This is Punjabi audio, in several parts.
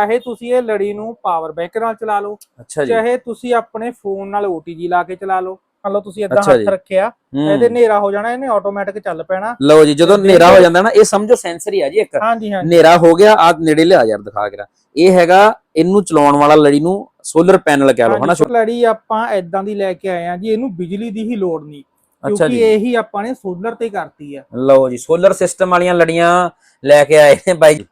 ਚਾਹੇ ਤੁਸੀਂ ਇਹ ਲੜੀ ਨੂੰ ਪਾਵਰ ਬੈਂਕ ਨਾਲ ਚਲਾ ਲਓ ਅੱਛਾ ਜੀ। ਚਾਹੇ ਤੁਸੀਂ ਆਪਣੇ ਫੋਨ ਨਾਲ OTG ਲਾ ਕੇ ਚਲਾ ਲਓ। ਮੰਨ ਲਓ ਤੁਸੀਂ ਇਦਾਂ ਹੱਥ। ਰੱਖਿਆ। ਇਹਦੇ ਹਨੇਰਾ ਹੋ ਜਾਣਾ ਇਹਨੇ ਆਟੋਮੈਟਿਕ ਚੱਲ ਪੈਣਾ। ਲਓ ਜੀ ਜਦੋਂ ਹਨੇਰਾ ਹੋ ਜਾਂਦਾ ਨਾ ਇਹ ਸਮਝੋ ਸੈਂਸਰ ਹੀ ਆ ਜੀ ਇੱਕ। ਹਾਂਜੀ ਹਾਂਜੀ। ਹਨੇਰਾ ਹੋ ਗਿਆ ਆ ਨੇੜੇ ਲਿਆ ਯਾਰ ਦਿਖਾ ਕੇ ਇਹ ਹੈਗਾ ਇਹਨੂੰ ਚਲਾਉਣ ਵਾਲਾ ਲੜੀ ਨੂੰ ਸੋਲਰ ਪੈਨਲ ਕਹਿ ਲਓ ਹਨਾ ਲੜੀ ਆਪਾਂ ਇਦਾਂ ਦੀ ਲੈ ਕੇ ਆਏ ਆ ਜੀ ਇਹਨੂੰ ਬਿਜਲੀ ਦੀ ਹੀ ਲੋੜ ਨਹੀਂ। ਕਿਉਂਕਿ ਇਹੀ ਆਪਾਂ ਨੇ ਸੋਲਰ ਤੇ ਕਰਤੀ ਆ। ਲਓ ਜੀ ਸੋਲਰ ਸਿਸਟਮ ਵਾਲੀਆਂ ਲੜੀਆਂ ਲੈ ਕੇ ਆਏ ਨੇ ਬਾਈ।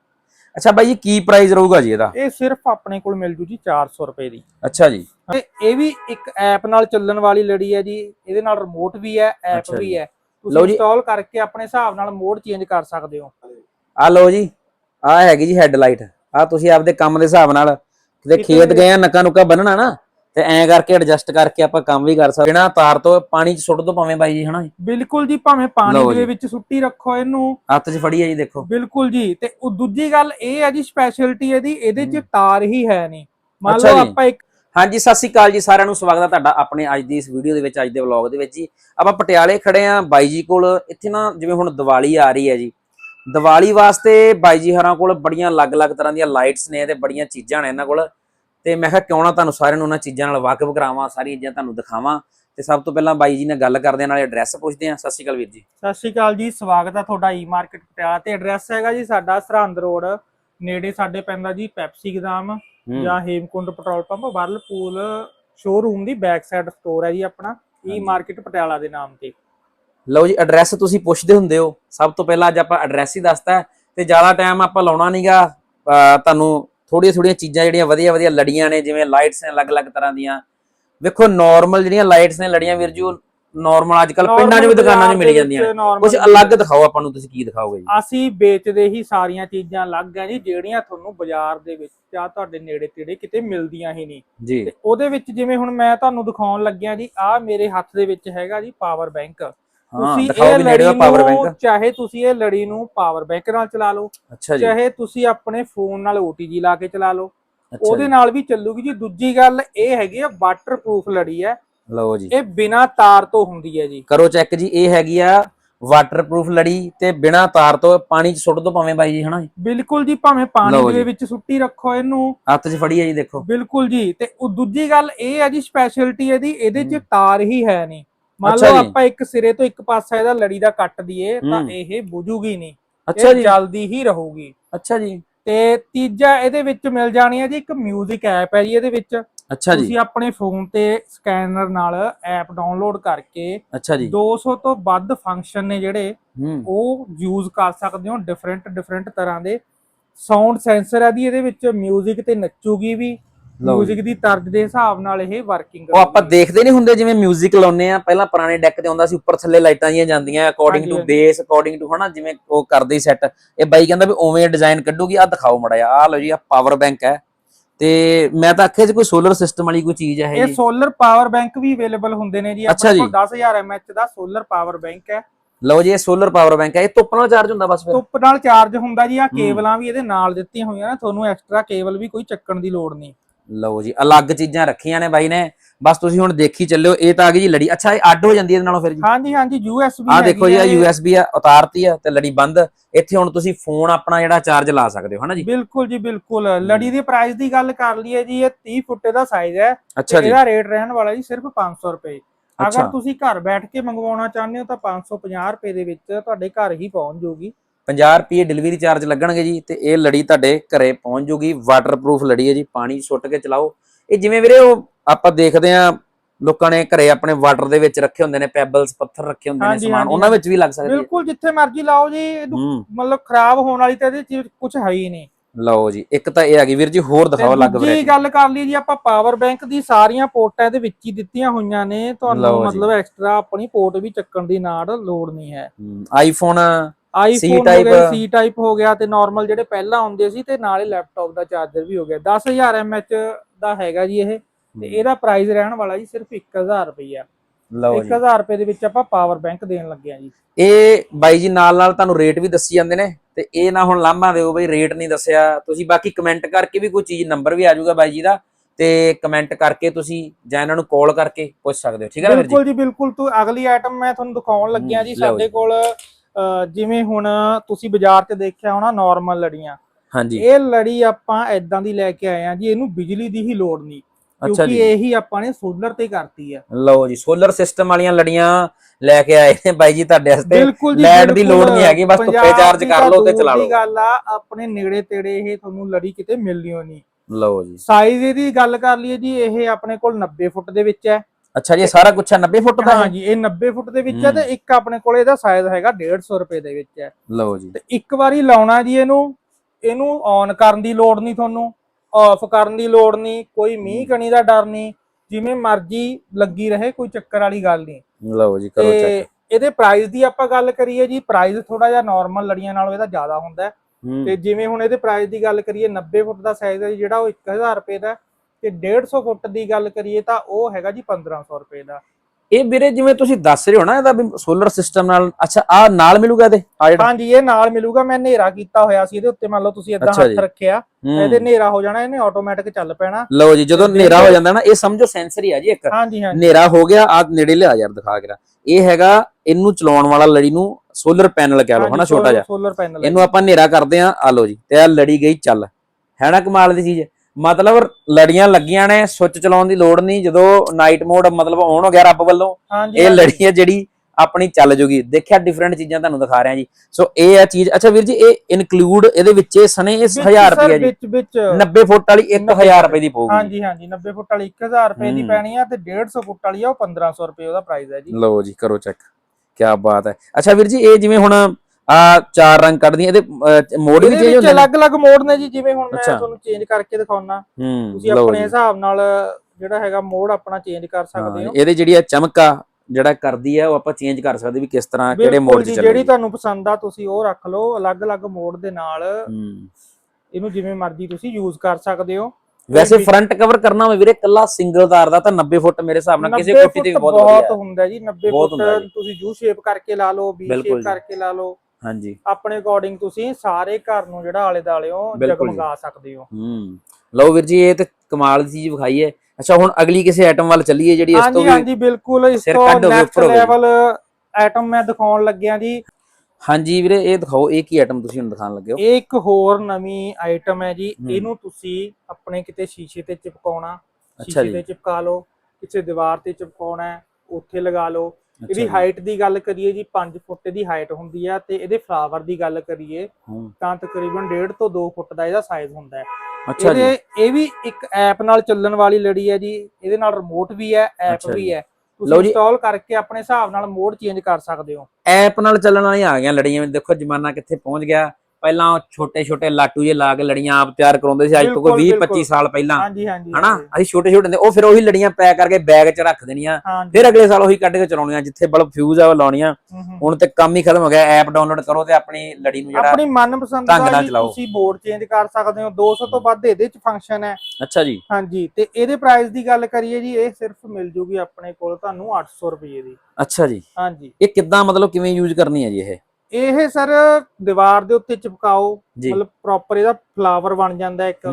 ਅੱਛਾ ਬਾਈ ਜੀ ਕੀ ਪ੍ਰਾਈਸ ਰਹੂਗਾ ਜੀ ਇਹਦਾ? ਇਹ ਸਿਰਫ ਆਪਣੇ ਕੋਲ ਮਿਲ ਜੂ ਜੀ 400 ਰੁਪਏ ਦੀ। ਅੱਛਾ ਜੀ। ਤੇ ਇਹ ਵੀ ਇੱਕ ਐਪ ਨਾਲ ਚੱਲਣ ਵਾਲੀ ਲੜੀ ਹੈ ਜੀ ਇਹਦੇ ਨਾਲ ਰਿਮੋਟ ਵੀ ਹੈ ਐਪ। ਵੀ ਹੈ। ਤੁਸੀਂ। ਇੰਸਟਾਲ ਕਰਕੇ ਆਪਣੇ ਹਿਸਾਬ ਨਾਲ ਮੋਡ ਚੇਂਜ ਕਰ ਸਕਦੇ ਹੋ। ਆ ਲਓ ਜੀ ਆ ਹੈਗੀ ਜੀ ਹੈਡਲਾਈਟ ਆ ਤੁਸੀਂ ਆਪਦੇ ਕੰਮ ਦੇ ਹਿਸਾਬ ਨਾਲ ਕਿਤੇ- ਖੇਤ ਗਏ ਆ ਨੱਕਾ ਨੁੱਕਾ ਬੰਨਣਾ ਨਾ ਤੇ ਐਂ ਕਰਕੇ ਐਡਜਸਟ ਕਰਕੇ ਆਪਾਂ ਕੰਮ ਵੀ ਕਰ ਸਕਦੇ ਬਿਨਾਂ ਤਾਰ ਤੋਂ ਪਾਣੀ 'ਚ ਸੁੱਟ ਦੋ ਭਾਵੇਂ ਬਾਈ ਜੀ ਹਨਾ ਬਿਲਕੁਲ ਜੀ ਭਾਵੇਂ ਲਓ ਪਾਣੀ ਜੀ। ਦੇ ਵਿੱਚ ਸੁੱਟੀ ਰੱਖੋ ਇਹਨੂੰ। ਹੱਥ 'ਚ ਫੜੀ ਹੈ ਜੀ ਦੇਖੋ। ਬਿਲਕੁਲ ਜੀ ਤੇ ਉਹ ਦੂਜੀ ਗੱਲ ਇਹ ਹੈ ਜੀ ਸਪੈਸ਼ਲਟੀ ਇਹਦੀ ਇਹਦੇ 'ਚ। ਤਾਰ ਹੀ ਹੈ ਨਹੀਂ। ਮੰਨ ਅੱਛਾ ਲਓ ਜੀ। ਆਪਾਂ ਇੱਕ ਹਾਂਜੀ ਸਤਿ ਸ਼੍ਰੀ ਅਕਾਲ ਜੀ ਸਾਰਿਆਂ ਨੂੰ। ਸਵਾਗਤ ਹੈ ਤੁਹਾਡਾ ਆਪਣੇ ਅੱਜ ਦੀ ਇਸ ਵੀਡੀਓ ਦੇ ਵਿੱਚ ਅੱਜ ਦੇ ਵਲੌਗ ਦੇ ਵਿੱਚ ਜੀ। ਆਪਾਂ ਪਟਿਆਲੇ ਖੜੇ ਆ ਬਾਈ ਜੀ ਕੋਲ। ਇੱਥੇ ਨਾ ਜਿਵੇਂ ਹੁਣ ਦੀਵਾਲੀ ਆ ਰਹੀ ਹੈ ਜੀ। ਦੀਵਾਲੀ ਵਾਸਤੇ ਬਾਈ ਜੀ ਹਰਾਂ ਕੋਲ ਬੜੀਆਂ ਅਲੱਗ-ਅਲੱਗ ਤਰ੍ਹਾਂ ਦੀਆਂ ਲਾਈਟਸ ਨੇ ਤੇ ਬੜੀਆਂ ਚੀਜ਼ਾਂ ਨੇ ਇਹਨਾਂ ਕੋਲ। ਤੇ ਮੈਂ ਕਿਹਾ ਕਿਉਂ ਨਾ ਤੁਹਾਨੂੰ ਸਾਰਿਆਂ ਨੂੰ ਉਹਨਾਂ ਚੀਜ਼ਾਂ ਨਾਲ ਵਾਕਿਫ ਕਰਾਵਾਂ ਸਾਰੀਆਂ ਚੀਜ਼ਾਂ ਤੁਹਾਨੂੰ ਦਿਖਾਵਾਂ। ਤੇ ਸਭ ਤੋਂ ਪਹਿਲਾਂ ਬਾਈ ਜੀ ਨਾਲ ਗੱਲ ਕਰਦੇ ਆ ਨਾਲੇ ਐਡਰੈਸ ਪੁੱਛਦੇ ਆ ਸਤਿ ਸ਼੍ਰੀ ਅਕਾਲ ਵੀਰ ਜੀ। ਸਤਿ ਸ਼੍ਰੀ ਅਕਾਲ ਜੀ ਸਵਾਗਤ ਹੈ ਤੁਹਾਡਾ ਈ ਮਾਰਕੀਟ ਪਟਿਆਲਾ ਤੇ। ਐਡਰੈਸ ਹੈਗਾ ਜੀ ਸਾਡਾ ਸਰਹੰਦ ਰੋਡ ਨੇੜੇ ਸਾਡੇ ਪੈਂਦਾ ਜੀ ਪੈਪਸੀ ਗਦਾਮ ਜਾਂ Hemkund petrol pump Whirlpool showroom ਦੀ ਬੈਕ ਸਾਈਡ ਸਟੋਰ ਹੈ ਜੀ ਆਪਣਾ ਈ। ਮਾਰਕੀਟ ਪਟਿਆਲਾ ਦੇ ਨਾਮ ਤੇ। ਲਓ ਜੀ ਐਡਰੈਸ ਤੁਸੀਂ ਪੁੱਛਦੇ ਹੁੰਦੇ ਹੋ। ਸਭ ਤੋਂ ਪਹਿਲਾਂ ਅੱਜ ਆਪਾਂ ਐਡਰੈਸ ਹੀ ਦੱਸਤਾ ਤੇ ਜ਼ਿਆਦਾ ਟਾਈਮ ਆਪਾਂ ਲਾਉਣਾ ਨਹੀਂਗਾ ਤੁਹਾਨੂੰ ਥੋੜੀਆਂ ਥੋੜੀਆਂ ਚੀਜ਼ਾਂ ਜਿਹੜੀਆਂ ਵਧੀਆ ਵਧੀਆ ਲੜੀਆਂ ਨੇ ਜਿਵੇਂ ਲਾਈਟਸ ਨੇ ਅਲੱਗ-ਅਲੱਗ ਤਰ੍ਹਾਂ ਦੀਆਂ। ਵੇਖੋ ਨਾਰਮਲ ਜਿਹੜੀਆਂ ਲਾਈਟਸ ਨੇ ਲੜੀਆਂ ਵੀਰ ਜੀ ਉਹ ਨਾਰਮਲ ਅੱਜ ਕੱਲ ਪਿੰਡਾਂ 'ਚ ਵੀ ਦੁਕਾਨਾਂ 'ਚ ਮਿਲ ਜਾਂਦੀਆਂ ਕੁਝ ਅਲੱਗ ਦਿਖਾਓ ਆਪਾਂ ਨੂੰ ਤੁਸੀਂ ਕੀ ਦਿਖਾਓਗੇ ਜੀ? ਅਸੀਂ ਵੇਚਦੇ ਹੀ ਸਾਰੀਆਂ ਚੀਜ਼ਾਂ ਅਲੱਗ ਹੈ ਜੀ ਜਿਹੜੀਆਂ ਤੁਹਾਨੂੰ ਬਾਜ਼ਾਰ ਦੇ ਵਿੱਚ ਜਾਂ ਤੁਹਾਡੇ ਨੇੜੇ ਤੇੜੇ ਕਿਤੇ ਮਿਲਦੀਆਂ ਹੀ ਨਹੀਂ। ਜੀ। ਤੇ ਉਹਦੇ ਵਿੱਚ ਜਿਵੇਂ ਹੁਣ ਮੈਂ ਤੁਹਾਨੂੰ ਦਿਖਾਉਣ ਲੱਗਿਆ ਜੀ ਆ ਮੇਰੇ ਹੱਥ ਦੇ ਵਿੱਚ ਹੈਗਾ ਜੀ ਪਾਵਰ ਬੈਂਕ ਤੁਸੀਂ ਇਹ ਲੜੀ ਪਾਵਰ ਨੂੰ ਬੈਂਕ ਚਾਹੇ ਤੁਸੀਂ ਇਹ ਲੜੀ ਨੂੰ ਪਾਵਰ ਬੈਂਕ ਨਾਲ ਚਲਾ ਲਓ ਚਾਹੇ ਤੁਸੀਂ ਆਪਣੇ ਫੋਨ ਨਾਲ OTG ਲਾ ਕੇ ਚਲਾ ਲਓ ਉਹਦੇ ਨਾਲ ਵੀ ਚੱਲੂਗੀ ਜੀ। ਦੂਜੀ ਗੱਲ ਇਹ ਹੈਗੀ ਆ ਵਾਟਰਪ੍ਰੂਫ ਲੜੀ ਹੈ ਲਓ ਜੀ। ਇਹ ਬਿਨਾ ਤਾਰ ਤੋਂ ਹੁੰਦੀ ਹੈ ਜੀ। ਕਰੋ ਚੈੱਕ ਜੀ ਇਹ ਹੈਗੀ ਆ ਵਾਟਰਪ੍ਰੂਫ ਲੜੀ ਤੇ ਬਿਨਾ ਤਾਰ ਤੋਂ ਪਾਣੀ 'ਚ ਸੁੱਟ ਦੋ ਭਾਵੇਂ ਬਾਈ ਜੀ ਹਨਾ ਬਿਲਕੁਲ ਜੀ ਭਾਵੇਂ ਪਾਣੀ। ਦੇ ਵਿੱਚ ਸੁੱਟੀ ਰੱਖੋ ਇਹਨੂੰ। ਹੱਥ 'ਚ ਫੜੀ ਹੈ ਜੀ ਦੇਖੋ। ਬਿਲਕੁਲ ਜੀ। ਤੇ ਉਹ ਦੂਜੀ ਗੱਲ ਇਹ ਹੈ ਜੀ ਸਪੈਸ਼ਲਟੀ ਇਹਦੀ ਇਹਦੇ 'ਚ। ਤਾਰ ਹੀ ਹੈ ਨਹੀਂ। ਮੰਨ ਅੱਛਾ ਲਓ ਜੀ। ਆਪਾਂ ਇੱਕ ਸਿਰੇ ਤੋਂ ਇੱਕ ਪਾਸਾ ਇਹਦਾ ਲੜੀ ਦਾ ਕੱਟ ਦਈਏ ਤਾਂ ਹਮ। ਇਹ ਬੁਝੂਗੀ ਨਹੀਂ ਅੱਛਾ ਇਹ ਜੀ ਚੱਲਦੀ ਹੀ ਰਹੂਗੀ ਅੱਛਾ ਜੀ ਤੇ ਤੀਜਾ ਇਹਦੇ ਵਿੱਚ ਮਿਲ ਜਾਣੀ ਹੈ ਜੀ ਇੱਕ 뮤직 ਐਪ ਹੈ ਜੀ ਇਹਦੇ ਵਿੱਚ ਅੱਛਾ ਜੀ ਤੁਸੀਂ ਆਪਣੇ ਫੋਨ ਤੇ ਸਕੈਨਰ ਨਾਲ ਐਪ ਡਾਊਨਲੋਡ ਕਰਕੇ ਅੱਛਾ ਜੀ 200 ਤੋਂ ਵੱਧ ਫੰਕਸ਼ਨ ਨੇ ਜਿਹੜੇ ਹੂੰ ਉਹ ਯੂਜ਼ ਕਰ ਸਕਦੇ ਹੋ ਡਿਫਰੈਂਟ ਡਿਫਰੈਂਟ ਤਰ੍ਹਾਂ ਦੇ ਸਾਊਂਡ ਸੈਂਸਰ ਹੈ ਦੀ ਇਹਦੇ ਵਿੱਚ 뮤직 ਤੇ ਨੱਚੂਗੀ ਵੀ ਲਓ ਜੀ। 뮤직 ਦੀ ਤਰਜ ਦੇ ਹਿਸਾਬ ਨਾਲ ਇਹ ਵਰਕਿੰਗ ਉਹ ਆਪਾਂ ਦੇਖਦੇ ਨਹੀਂ ਹੁੰਦੇ ਜਿਵੇਂ 뮤직 ਲਾਉਨੇ ਆ ਪਹਿਲਾਂ ਪੁਰਾਣੇ ਡੈਕ ਤੇ ਆਉਂਦਾ ਸੀ ਉੱਪਰ ਥੱਲੇ ਲਾਈਟਾਂ ਜੀਆਂ ਜਾਂਦੀਆਂ ਅਕੋਰਡਿੰਗ ਹਾਂਜੀ, ਟੂ ਹਾਂਜੀ। ਬੇਸ ਅਕੋਰਡਿੰਗ ਟੂ ਹਨਾ ਜਿਵੇਂ ਉਹ ਕਰਦੇ ਹੀ ਸੈੱਟ ਇਹ ਬਾਈ ਕਹਿੰਦਾ ਵੀ ਉਵੇਂ ਡਿਜ਼ਾਈਨ ਕੱਢੂਗੀ ਆ ਦਿਖਾਓ ਮੜਾ ਆ ਲਓ ਜੀ ਆ ਪਾਵਰ ਬੈਂਕ ਹੈ ਤੇ ਮੈਂ ਤਾਂ ਆਖਿਆ ਜੀ ਕੋਈ ਸੋਲਰ ਸਿਸਟਮ ਵਾਲੀ ਕੋਈ ਚੀਜ਼ ਹੈ ਇਹ ਜੀ ਸੋਲਰ ਪਾਵਰ ਬੈਂਕ ਵੀ ਅਵੇਲੇਬਲ ਹੁੰਦੇ ਨੇ ਜੀ ਅੱਛਾ ਆਪਣੇ ਕੋਲ ਜੀ। 10000 mAh ਦਾ ਸੋਲਰ ਪਾਵਰ ਬੈਂਕ ਹੈ ਲਓ ਜੀ ਇਹ ਸੋਲਰ ਪਾਵਰ ਬੈਂਕ ਹੈ ਇਹ ਧੁੱਪ ਨਾਲ ਚਾਰਜ ਹੁੰਦਾ ਬਸ ਫਿਰ ਧੁੱਪ ਨਾਲ ਚਾਰਜ ਹੁੰਦਾ ਜੀ ਆ ਹੂੰ। ਕੇਬਲਾਂ ਵੀ ਇਹਦੇ ਨਾਲ ਦਿੱਤੀਆਂ ਹੋਈਆਂ ਨੇ ਤੁਹਾਨੂੰ ਐਕਸਟਰਾ ਕੇਬਲ ਵੀ ਕੋਈ ਚੱਕਣ ਦੀ ਲੋੜ ਨਹੀਂ ਲਓ ਜੀ ਅਲੱਗ ਚੀਜ਼ਾਂ ਰੱਖੀਆਂ ਨੇ ਬਾਈ ਨੇ। ਬਸ ਤੁਸੀਂ ਹੁਣ ਦੇਖੀ ਚੱਲਿਓ ਇਹ ਤਾਂ ਆ ਗਈ ਜੀ ਲੜੀ। ਅੱਛਾ ਇਹ ਅੱਡ ਹੋ ਜਾਂਦੀ ਇਹਦੇ ਨਾਲੋਂ ਫਿਰ ਜੀ? ਹਾਂਜੀ ਹਾਂਜੀ USB ਆ ਦੇਖੋ ਜੀ ਆ USB ਆ ਉਤਾਰਤੀ ਆ ਤੇ ਲੜੀ ਬੰਦ। ਇੱਥੇ ਹੁਣ ਤੁਸੀਂ ਫੋਨ ਆਪਣਾ ਜਿਹੜਾ ਚਾਰਜ ਲਾ ਸਕਦੇ ਹੋ ਹਨਾ ਜੀ? ਬਿਲਕੁਲ ਜੀ ਬਿਲਕੁਲ। ਲੜੀ ਦੀ ਪ੍ਰਾਈਸ ਦੀ ਗੱਲ ਕਰ ਲਈਏ ਜੀ ਇਹ 30 ਫੁੱਟ ਦਾ ਸਾਈਜ਼ ਹੈ ਅੱਛਾ ਜੀ। ਇਹਦਾ ਰੇਟ ਰਹਿਣ ਵਾਲਾ ਜੀ ਸਿਰਫ 500 ਰੁਪਏ। ਅਗਰ ਤੁਸੀਂ ਘਰ ਬੈਠ ਕੇ ਮੰਗਵਾਉਣਾ ਚਾਹੁੰਦੇ ਹੋ ਤਾਂ 550 ਰੁਪਏ ਦੇ ਵਿੱਚ ਤੁਹਾਡੇ ਘਰ ਹੀ ਪਹੁੰਚ ਜਾਊਗੀ। 50 ਰੁਪਏ ਡਿਲੀਵਰੀ ਚਾਰਜ ਲੱਗਣਗੇ ਜੀ ਤੇ ਇਹ ਲੜੀ ਤੁਹਾਡੇ ਘਰੇ ਪਹੁੰਚ ਜੂਗੀ ਵਾਟਰਪ੍ਰੂਫ ਲੜੀ ਹੈ ਜੀ ਪਾਣੀ ਸੁੱਟ ਕੇ ਚਲਾਓ। ਇਹ ਜਿਵੇਂ ਵੀਰੇ ਉਹ ਆਪਾਂ ਦੇਖਦੇ ਆ ਲੋਕਾਂ ਨੇ ਘਰੇ ਆਪਣੇ ਵਾਟਰ ਦੇ ਵਿੱਚ ਰੱਖੇ ਹੁੰਦੇ ਨੇ ਪੈਬਲਸ ਪੱਥਰ ਰੱਖੇ ਹੁੰਦੇ ਨੇ ਸਮਾਨ ਉਹਨਾਂ ਵਿੱਚ ਵੀ ਲੱਗ ਸਕਦੀ ਹੈ। ਬਿਲਕੁਲ ਜਿੱਥੇ ਮਰਜ਼ੀ ਲਾਓ ਜੀ ਮਤਲਬ ਖਰਾਬ ਹੋਣ ਵਾਲੀ ਤਾਂ ਇਹਦੇ ਚ ਕੁਝ ਹੈ ਹੀ ਨਹੀਂ। ਲਓ ਜੀ ਇੱਕ ਤਾਂ ਇਹ ਆ ਗਈ ਵੀਰ ਜੀ ਹੋਰ ਦਿਖਾਓ ਅਲੱਗ ਦੂਜੀ ਵੈਰਾਈਟੀ ਗੱਲ ਕਰ ਲਈ ਜੀ ਆਪਾਂ ਪਾਵਰ ਬੈਂਕ ਦੀ ਸਾਰੀਆਂ ਪੋਰਟਾਂ ਇਹਦੇ ਵਿੱਚ ਹੀ ਦਿੱਤੀਆਂ ਹੋਈਆਂ ਨੇ ਤੁਹਾਨੂੰ ਜੀ। ਮਤਲਬ ਐਕਸਟਰਾ ਆਪਣੀ ਪੋਰਟ ਵੀ ਚੱਕਣ ਦੀ ਨਾੜ ਲੋੜ ਨਹੀਂ ਹੈ। ਆਈਫੋਨ ਆਈਫੋਨ ਹੋ ਗਿਆ ਸੀ ਟਾਈਪ ਹੋ ਗਿਆ ਤੇ ਨਾਰਮਲ ਜਿਹੜੇ ਪਹਿਲਾਂ ਆਉਂਦੇ ਸੀ ਤੇ ਨਾਲੇ ਲੈਪਟਾਪ ਦਾ ਚਾਰਜਰ ਵੀ ਹੋ ਗਿਆ। 10000 mAh ਦਾ ਹੈਗਾ ਜੀ ਇਹ ਤੇ ਇਹਦਾ ਪ੍ਰਾਈਸ ਰਹਿਣ ਵਾਲਾ ਜੀ ਸਿਰਫ 1000 ਰੁਪਈਆ। ਲਓ ਜੀ। 1000 ਰੁਪਏ ਦੇ ਵਿੱਚ ਆਪਾਂ ਪਾਵਰ ਬੈਂਕ ਦੇਣ ਲੱਗੇ ਆ ਜੀ। ਇਹ ਬਾਈ ਜੀ ਨਾਲ ਨਾਲ ਤੁਹਾਨੂੰ ਰੇਟ ਵੀ ਦੱਸੀ ਜਾਂਦੇ ਨੇ ਤੇ ਇਹ ਨਾ ਹੁਣ ਲਾਂਭਾ ਦਿਓ ਬਈ ਰੇਟ ਨਹੀਂ ਦੱਸਿਆ। ਤੁਸੀਂ ਬਾਕੀ ਕਮੈਂਟ ਕਰਕੇ ਵੀ ਕੋਈ ਚੀਜ਼ ਨੰਬਰ ਵੀ ਆ ਜਾਊਗਾ ਬਾਈ ਜੀ ਦਾ ਤੇ ਕਮੈਂਟ ਕਰਕੇ ਤੁਸੀਂ ਜਾਂ ਇਹਨਾਂ ਨੂੰ ਕਾਲ ਕਰਕੇ ਪੁੱਛ ਸਕਦੇ ਹੋ। ਠੀਕ ਹੈ ਨਾ ਵੀਰ ਜੀ? ਬਿਲਕੁਲ ਜੀ ਬਿਲਕੁਲ। ਤੂੰ ਅਗਲੀ ਆਈਟਮ ਮੈਂ ਤੁਹਾਨੂੰ ਦਿਖਾਉਣ ਲੱਗਿਆ ਜੀ ਸਾਡੇ। ਕੋਲ ਜਿਵੇਂ ਹੁਣ ਤੁਸੀਂ ਬਾਜ਼ਾਰ 'ਚ ਦੇਖਿਆ ਹੋਣਾ ਨਾਰਮਲ ਲੜੀਆਂ। ਹਾਂਜੀ। ਇਹ ਲੜੀ ਆਪਾਂ ਐਦਾਂ ਦੀ ਲੈ ਕੇ ਆਏ ਆ ਜੀ ਇਹਨੂੰ ਬਿਜਲੀ ਦੀ ਹੀ ਲੋੜ ਨਹੀਂ। ਕਿਉਂਕਿ ਇਹੀ ਆਪਾਂ ਨੇ ਸੋਲਰ ਤੇ ਕਰਤੀ ਆ। ਲਓ ਜੀ ਸੋਲਰ ਸਿਸਟਮ ਵਾਲੀਆਂ ਲੜੀਆਂ ਲੈ ਕੇ ਆਏ ਨੇ ਬਾਈ ਜੀ ਤੁਹਾਡੇ ਵਾਸਤੇ। ਲਾਈਟ ਦੀ। ਲੋੜ ਨਹੀਂ ਹੈਗੀ, ਬਸ ਧੁੱਪੇ ਚਾਰਜ ਦੀ ਕਰ ਲਓ ਤੇ ਚਲਾ ਦੀ ਲਓ। ਗੱਲ ਆ ਆਪਣੇ ਨੇੜੇ ਤੇੜੇ ਇਹ ਤੁਹਾਨੂੰ ਲੜੀ ਕਿਤੇ ਮਿਲਣੀ ਨਹੀਂ। ਲਓ ਜੀ। ਸਾਈਜ਼ ਇਹਦੀ ਗੱਲ ਕਰ ਲਈਏ ਜੀ ਇਹ ਆਪਣੇ ਕੋਲ 90 ਫੁੱਟ ਦੇ ਵਿੱਚ ਹੈ। ਅੱਛਾ ਜੀ ਇਹ ਸਾਰਾ ਕੁਝ 90 ਫੁੱਟ ਦਾ ਹਾਂ ਹੈ ਜੀ ਇਹ 90 ਫੁੱਟ ਦੇ ਵਿੱਚ ਹੈ ਤੇ ਹੂੰ। ਇੱਕ ਆਪਣੇ ਕੋਲ ਇਹਦਾ ਸਾਈਜ਼ ਹੈਗਾ 150 ਰੁਪਏ ਦੇ ਵਿੱਚ ਹੈ। ਲਓ ਜੀ। ਤੇ ਇੱਕ ਵਾਰੀ ਲਾਉਣਾ ਜੀ ਇਹਨੂੰ ਇਹਨੂੰ ਔਨ ਕਰਨ ਦੀ ਲੋੜ ਨਹੀਂ ਤੁਹਾਨੂੰ ਆਫ ਕਰਨ ਦੀ ਲੋੜ ਨਹੀਂ ਕੋਈ ਮੀਂਹ ਕਣੀ ਦਾ ਡਰ ਨਹੀਂ ਜਿਵੇਂ ਮਰਜ਼ੀ ਲੱਗੀ ਰਹੇ ਕੋਈ ਚੱਕਰ ਵਾਲੀ ਗੱਲ ਨਹੀਂ। ਲਓ ਜੀ ਕਰੋ ਚੈੱਕ ਇਹਦੇ ਪ੍ਰਾਈਸ ਦੀ ਆਪਾਂ ਗੱਲ ਕਰੀਏ ਜੀ ਪ੍ਰਾਈਸ ਥੋੜਾ ਜਿਹਾ ਨਾਰਮਲ ਲੜੀਆਂ ਨਾਲੋਂ ਇਹਦਾ ਜ਼ਿਆਦਾ ਹੁੰਦਾ ਹੈ। ਤੇ ਜਿਵੇਂ ਹੁਣ ਇਹਦੇ ਪ੍ਰਾਈਸ ਦੀ ਗੱਲ ਕਰੀਏ 90 ਫੁੱਟ ਦਾ ਸਾਈਜ਼ ਹੈ ਜਿਹੜਾ ਉਹ 1000 ਰੁਪਏ ਦਾ ਹੈ, ਤੇ 150 ਫੁੱਟ ਦੀ ਗੱਲ ਕਰੀਏ ਤਾਂ ਉਹ ਹੈਗਾ ਜੀ 1500 ਰੁਪਏ ਦਾ। ਇਹ ਵੀਰੇ ਜਿਵੇਂ ਤੁਸੀਂ ਦੱਸ ਰਹੇ ਹੋ ਨਾ ਇਹਦਾ ਵੀ ਸੋਲਰ ਸਿਸਟਮ ਨਾਲ ਅੱਛਾ ਆ ਨਾਲ ਮਿਲੂਗਾ ਇਹਦੇ ਆ ਜਿਹੜਾ ਹਾਂਜੀ ਇਹ ਨਾਲ ਮਿਲੂਗਾ ਮੈਂ ਹਨੇਰਾ ਕੀਤਾ ਹੋਇਆ ਸੀ ਇਹਦੇ ਉੱਤੇ ਮੰਨ ਲਓ ਤੁਸੀਂ ਇਦਾਂ ਹੱਥ। ਰੱਖਿਆ। ਇਹਦੇ ਹਨੇਰਾ ਹੋ ਜਾਣਾ ਇਹਨੇ ਆਟੋਮੈਟਿਕ ਚੱਲ ਪੈਣਾ। ਲਓ ਜੀ ਜਦੋਂ ਹਨੇਰਾ ਹੋ ਜਾਂਦਾ ਨਾ ਇਹ ਸਮਝੋ ਸੈਂਸਰ ਹੀ ਆ ਜੀ ਇੱਕ। ਹਾਂਜੀ ਹਾਂਜੀ। ਹਨੇਰਾ ਹੋ ਗਿਆ ਆ ਨੇੜੇ ਲਿਆ ਯਾਰ ਦਿਖਾ ਕੇ ਇਹ ਹੈਗਾ ਇਹਨੂੰ ਚਲਾਉਣ ਵਾਲਾ ਲੜੀ ਨੂੰ ਸੋਲਰ ਪੈਨਲ ਕਹਿ ਲਓ ਹਨਾ ਛੋਟਾ ਜਿਹਾ। ਸੋਲਰ ਪੈਨਲ ਇਹਨੂੰ ਆਪਾਂ ਹਨੇਰਾ ਕਰਦੇ ਆ ਆ ਲਓ ਜੀ ਤੇ ਆ ਲੜੀ ਗਈ ਚੱਲ। ਹੈ ਨਾ ਕਮਾਲ ਦੀ ਚੀਜ਼। ਮਤਲਬ ਲੜੀਆਂ ਲੱਗੀਆਂ ਨੇ ਸੁੱਚ ਚਲਾਉਣ ਦੀ ਲੋੜ ਨਹੀਂ ਜਦੋਂ ਨਾਈਟ ਮੋਡ ਮਤਲਬ ਔਨ ਹੋ ਗਿਆ ਰੱਬ ਵੱਲੋਂ ਇਹ। ਲੜੀ ਹੈ ਜਿਹੜੀ ਆਪਣੀ ਚੱਲ ਜੂਗੀ। ਦੇਖਿਆ ਡਿਫਰੈਂਟ ਚੀਜ਼ਾਂ ਤੁਹਾਨੂੰ ਦਿਖਾ ਰਿਹਾ ਜੀ। ਸੋ ਇਹ ਆ ਚੀਜ਼ ਅੱਛਾ ਵੀਰ ਜੀ ਇਹ ਇਨਕਲੂਡ ਇਹਦੇ ਵਿੱਚ ਇਹ ਸਨੇ ਵਿੱਚ 1000 sir, ਰੁਪਏ ਜੀ। ਵਿੱਚ ਵਿੱਚ। 90 ਫੁੱਟ ਵਾਲੀ 1000 ਰੁਪਏ ਦੀ ਪਊਗੀ। ਹਾਂਜੀ ਹਾਂਜੀ 90 ਫੁੱਟ ਵਾਲੀ 1000 ਰੁਪਏ ਦੀ। ਪੈਣੀ ਆ ਤੇ 150 ਫੁੱਟ ਵਾਲੀ ਆ ਉਹ 1500 ਰੁਪਏ ਉਹਦਾ ਪ੍ਰਾਈਸ ਹੈ ਜੀ। ਲਓ ਜੀ ਕਰੋ ਚੈੱਕ ਕੀ ਬਾਤ ਹੈ। ਅੱਛਾ ਵੀਰ ਜੀ ਇਹ ਜਿਵੇਂ ਹੁਣ ਆ ਚਾਰ ਰੰਗ ਕੱਢਦੀ ਇਹਦੇ ਮੋਡ ਵੀ ਚੇਂਜ ਹੁੰਦੇ ਨੇ। ਅਲੱਗ-ਅਲੱਗ ਮੋਡ ਨੇ ਜੀ ਜਿਵੇਂ ਹੁਣ ਮੈਂ। ਤੁਹਾਨੂੰ ਚੇਂਜ ਕਰਕੇ ਦਿਖਾਉਣਾ ਤੁਸੀਂ ਆਪਣੇ ਹਿਸਾਬ ਨਾਲ ਜਿਹੜਾ ਹੈਗਾ ਮੋਡ ਆਪਣਾ ਚੇਂਜ ਕਰ ਸਕਦੇ ਹਾਂ, ਇਹਦੇ ਜਿਹੜੀ ਆ ਚਮਕਾ ਜਿਹੜਾ ਕਰਦੀ ਹੈ ਉਹ ਆਪਾਂ ਚੇਂਜ ਕਰ ਸਕਦੇ ਵੀ ਕਿਸ ਤਰ੍ਹਾਂ ਕਿਹੜੇ ਮੋਡ 'ਚ ਜਿਹੜੀ ਤੁਹਾਨੂੰ ਪਸੰਦ ਆ ਤੁਸੀਂ ਉਹ ਰੱਖ ਲਓ ਅਲੱਗ-ਅਲੱਗ ਮੋਡ ਦੇ ਨਾਲ। ਇਹਨੂੰ ਜਿਵੇਂ ਮਰਜ਼ੀ ਤੁਸੀਂ ਯੂਜ਼ ਕਰ ਸਕਦੇ ਹੋ। ਵੈਸੇ ਵੀ- ਫਰੰਟ ਕਵਰ ਕਰਨਾ ਹੋਵੇ ਵੀਰੇ ਕੱਲਾ ਸਿੰਗਲ ਤਾਰ ਦਾ ਤਾਂ 90 ਫੁੱਟ ਮੇਰੇ ਹਿਸਾਬ ਨਾਲ ਕਿਸੇ 90 ਕੋਠੀ ਤੇ ਵੀ ਬਹੁਤ ਵਧੀਆ। ਹੈ। ਹੁੰਦਾ ਜੀ 90 ਬਹੁਤ ਫੁੱਟ। ਤੁਸੀਂ ਯੂ ਸ਼ੇਪ ਕਰਕੇ ਲਾ ਲਓ ਬਿਲਕੁਲ ਸ਼ੇਪ। ਕਰਕੇ ਲਾ ਲਓ। ਹਾਂਜੀ। ਆਪਣੇ ਅਕੋਰਡਿੰਗ ਤੁਸੀਂ ਸਾਰੇ ਘਰ ਨੂੰ ਜਿਹੜਾ ਆਲੇ ਦਾਲਿਓ। ਜਗਮਗਾ ਸਕਦੇ ਹੋ। ਹੂੰ। ਲਓ ਵੀਰ ਜੀ ਇਹ ਤੇ ਕਮਾਲ ਦੀ ਚੀਜ਼ ਵਿਖਾਈ ਹੈ। ਅੱਛਾ ਹੁਣ ਅਗਲੀ ਕਿਸੇ ਆਈਟਮ ਵੱਲ ਚੱਲੀਏ ਜਿਹੜੀ ਇਸ ਤੋਂ ਹਾਂਜੀ ਵੀ ਹਾਂਜੀ ਬਿਲਕੁਲ। ਇਸ ਤੋਂ ਨੈਕਸਟ। ਲੈਵਲ ਆਈਟਮ ਮੈਂ ਦਿਖਾਉਣ ਲੱਗਿਆ ਜੀ। ਹਾਂਜੀ ਵੀਰੇ ਇਹ ਦਿਖਾਓ ਇਹ ਕੀ ਆਈਟਮ ਤੁਸੀਂ ਹੁਣ ਦਿਖਾਉਣ ਲੱਗੇ ਹੋ? ਇਹ ਇੱਕ ਹੋਰ ਨਵੀਂ ਆਈਟਮ ਹੈ ਜੀ। ਇਹਨੂੰ ਤੁਸੀਂ ਆਪਣੇ ਕਿਤੇ ਸ਼ੀਸ਼ੇ ਤੇ ਚਿਪਕਾਉਣਾ। ਸ਼ੀਸ਼ੇ ਤੇ ਚਿਪਕਾ ਲਓ ਕਿਸੇ ਦੀਵਾਰ ਤੇ ਚਿਪਕਾਉਣਾ ਉੱਥੇ ਲਗਾ ਲਓ। ਇਹਦੀ। ਹਾਈਟ ਦੀ ਗੱਲ ਕਰੀਏ ਜੀ 5 ਫੁੱਟ ਦੀ ਹਾਈਟ ਹੁੰਦੀ ਆ ਤੇ ਇਹਦੇ ਫਲਾਵਰ ਦੀ ਗੱਲ ਕਰੀਏ ਤਾਂ ਤਕਰੀਬਨ 1.5 ਤੋਂ 2 ਫੁੱਟ ਦਾ ਇਹਦਾ ਸਾਈਜ਼ ਹੁੰਦਾ ਹੈ। ਅੱਛਾ ਜੀ। ਇਹ ਵੀ ਇੱਕ ਐਪ ਨਾਲ ਚੱਲਣ ਵਾਲੀ ਲੜੀ ਹੈ ਜੀ ਇਹਦੇ ਨਾਲ ਰਿਮੋਟ ਵੀ ਹੈ ਐਪ ਵੀ। ਹੈ। ਤੁਸੀਂ। ਇੰਸਟਾਲ ਕਰਕੇ ਆਪਣੇ ਹਿਸਾਬ ਨਾਲ ਮੋਡ ਚੇਂਜ ਕਰ ਸਕਦੇ ਹੋ। ਐਪ ਨਾਲ ਚੱਲਣ ਵਾਲੀਆਂ ਆ ਗਈਆਂ ਲੜੀਆਂ। ਵਿੱਚ ਦੇਖੋ ਜਮਾਨਾ ਕਿੱਥੇ ਪਹੁੰਚ ਗਿਆ। ਪਹਿਲਾਂ ਛੋਟੇ ਛੋਟੇ ਲਾਟੂ ਜੇ ਲਾ ਕੇ ਲੜੀਆਂ ਆਪ ਤਿਆਰ ਕਰਾਉਂਦੇ ਸੀ ਅੱਜ ਤੋਂ ਕੋਈ 20 ਬਿਲਕੁਲ, 25 ਸਾਲ ਪਹਿਲਾਂ। ਹਾਂਜੀ ਹਾਂਜੀ ਹਨਾ? ਅਸੀਂ ਛੋਟੇ ਛੋਟੇ ਹੁੰਦੇ ਉਹ ਫਿਰ ਉਹੀ ਲੜੀਆਂ ਪੈਕ ਕਰਕੇ ਬੈਗ 'ਚ ਰੱਖ ਦੇਣੀਆਂ। ਫਿਰ ਅਗਲੇ ਸਾਲ ਉਹੀ ਕੱਢ ਕੇ ਚਲਾਉਣੀਆਂ ਜਿੱਥੇ ਬਲਬ ਫਿਊਜ਼ ਆ ਉਹ ਲਾਉਣੀਆਂ। ਹੁਣ ਤੇ ਕੰਮ ਹੀ ਖਤਮ ਹੋ ਗਿਆ ਐਪ ਡਾਊਨਲੋਡ ਕਰੋ ਤੇ ਆਪਣੀ ਲੜੀ ਨੂੰ ਜਿਹੜਾ ਆਪਣੀ ਮਨਪਸੰਦ ਦਾ। ਤੁਸੀਂ ਬੋਰਡ ਚੇਂਜ ਕਰ ਸਕਦੇ ਹੋ 200 ਤੋਂ ਵੱਧ ਇਹਦੇ ਚ ਫੰਕਸ਼ਨ ਹੈ। ਅੱਛਾ ਜੀ। ਹਾਂਜੀ ਤੇ ਇਹਦੇ ਪ੍ਰਾਈਸ ਦੀ ਗੱਲ ਕਰੀਏ ਜੀ ਇਹ ਸਿਰਫ ਮਿਲ ਜੂਗੀ ਆਪਣੇ ਕੋਲ ਤੁਹਾਨੂੰ 800 ਰੁਪਏ ਦੀ। ਅੱਛਾ ਜੀ। ਹਾਂਜੀ। ਇਹ ਕਿੱਦਾਂ ਮਤਲਬ ਕਿਵੇਂ ਯੂਜ਼ ਕਰਨੀ ਹੈ ਜੀ ਇਹ? ਇਹ ਸਰ ਦੀਵਾਰ ਦੇ ਉੱਤੇ ਚਿਪਕਾਓ ਮਤਲਬ ਪ੍ਰੋਪਰ ਇਹਦਾ ਫਲਾਵਰ ਬਣ ਜਾਂਦਾ ਇੱਕ।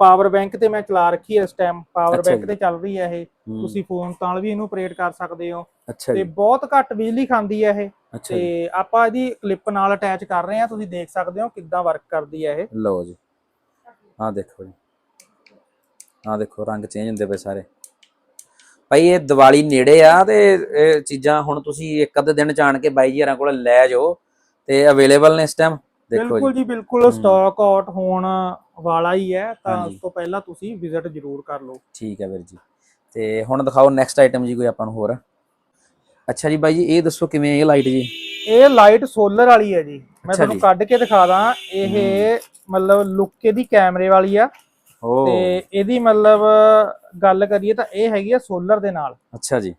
ਪਾਵਰ ਬੈਂਕ ਤੇ ਮੈਂ ਚਲਾ ਰੱਖੀ ਹੈ ਇਸ ਟਾਈਮ ਪਾਵਰ ਬੈਂਕ। ਤੇ ਚੱਲ ਰਹੀ ਹੈ ਇਹ। ਤੁਸੀਂ ਫੋਨ ਨਾਲ ਵੀ ਇਹਨੂੰ ਆਪਰੇਟ ਕਰ ਸਕਦੇ ਹੋ। ਤੇ ਬਹੁਤ ਘੱਟ ਬਿਜਲੀ ਖਾਂਦੀ ਹੈ ਇਹ। ਤੇ ਆਪਾਂ ਇਹਦੀ ਕਲਿੱਪ ਨਾਲ ਅਟੈਚ ਕਰ ਰਹੇ ਹਾਂ। ਤੁਸੀਂ ਦੇਖ ਸਕਦੇ ਹੋ ਕਿੱਦਾਂ ਵਰਕ ਕਰਦੀ ਹੈ ਇਹ। ਲਓ ਜੀ। ਆਹ ਦੇਖੋ ਜੀ। ਆਹ ਦੇਖੋ ਰੰਗ ਚੇਂਜ ਹੁੰਦੇ ਪਏ ਸਾਰੇ। ਭਾਈ ਇਹ ਦੀਵਾਲੀ ਨੇੜੇ ਆ ਤੇ ਇਹ ਚੀਜ਼ਾਂ ਹੁਣ ਤੁਸੀਂ ਇੱਕ ਅੱਧੇ ਦਿਨ ਚ ਆਣ ਕੇ ਬਾਈ ਜੀ ਹਰਾਂ ਕੋਲ ਲੈ ਜਾਓ। ਤੇ ਅਵੇਲੇਬਲ ਨੇ ਇਸ ਟਾਈਮ ਦੇਖੋ ਬਿਲਕੁਲ ਜੀ ਬਿਲਕੁਲ ਸਟਾਕ ਆਊਟ ਹੋਣ ਵਾਲਾ ਹੀ ਹੈ ਤਾਂ। ਉਸ ਤੋਂ ਪਹਿਲਾਂ ਤੁਸੀਂ ਵਿਜ਼ਿਟ ਜ਼ਰੂਰ ਕਰ ਲਓ। ਠੀਕ ਹੈ ਵੀਰ ਜੀ। ਤੇ ਹੁਣ ਦਿਖਾਓ ਨੈਕਸਟ ਆਈਟਮ ਜੀ ਕੋਈ ਆਪਾਂ ਨੂੰ ਹੋਰ। ਅੱਛਾ ਜੀ ਬਾਈ ਜੀ ਇਹ ਦੱਸੋ ਕਿਵੇਂ ਇਹ ਲਾਈਟ ਜੀ? ਇਹ ਲਾਈਟ ਸੋਲਰ ਵਾਲੀ ਹੈ ਜੀ। ਮੈਂ ਤੁਹਾਨੂੰ। ਕੱਢ ਕੇ ਦਿਖਾ ਦਾਂ ਇਹ ਮਤਲਬ ਲੁੱਕ ਇਹਦੀ ਕੈਮਰੇ ਵਾਲੀ ਆ। ਤੇ ਇਹਦੀ ਮਤਲਬ ਗੱਲ ਕਰੀਏ ਤਾਂ ਇਹ ਹੈਗੀ ਆ ਸੋਲਰ ਦੇ ਨਾਲ। ਅੱਛਾ ਜੀ।